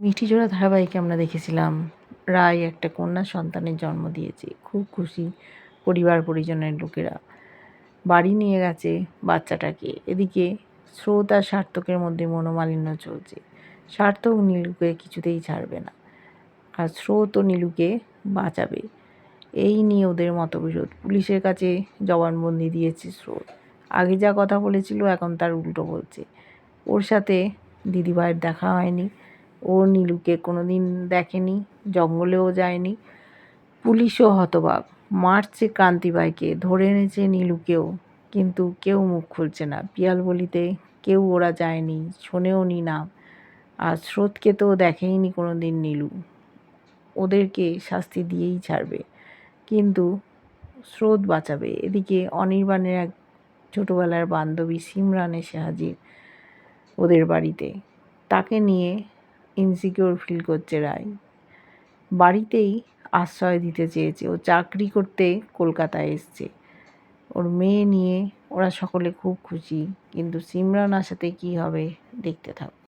মিঠিজোড়া ধারাবাহিকে আমরা দেখেছিলাম। রায় একটা কন্যা সন্তানের জন্ম দিয়েছে। খুব খুশি পরিবার পরিজনের লোকেরা। বাড়ি নিয়ে গেছে বাচ্চাটাকে। এদিকে স্রোত আর সার্থকের মধ্যে মনোমালিন্য চলছে। সার্থক নীলুকে কিছুতেই ছাড়বে না আর স্রোত ও নীলুকে বাঁচাবে। এই নিয়ে ওদের মতবিরোধ। পুলিশের কাছে জবানবন্দি দিয়েছে স্রোত। আগে যা কথা বলেছিল এখন তার উল্টো বলছে। ওর সাথে দিদিভাইয়ের দেখা হয়নি। ও নীলুকে কোনো দিন দেখেনি, জঙ্গলেও যায়নি। পুলিশও হতবাক, মারছে কান্তিবাইকে ধরে এনেছে নীলুকেও। কিন্তু কেউ মুখ খুলছে না। পিয়ালবলিতে কেউ ওরা যায়নি, শোনেও নি নাম আর স্রোতকে তো দেখেইনি কোনো দিন নীলু। ওদেরকে শাস্তি দিয়েই ছাড়বে। কিন্তু স্রোত বাঁচাবে। এদিকে অনির্বাণের এক ছোটোবেলার বান্ধবী সিমরান এসে হাজির ওদের বাড়িতে। তাকে নিয়ে ইনসিকিওর ফিল করছে রায়। বাড়িতেই আশ্রয় দিতে চেয়েছে। ও চাকরি করতে কলকাতায় এসছে। ওর মেয়ে নিয়ে ওরা সকলে খুব খুশি। কিন্তু সিমরান আসাতে কী হবে দেখতে থাক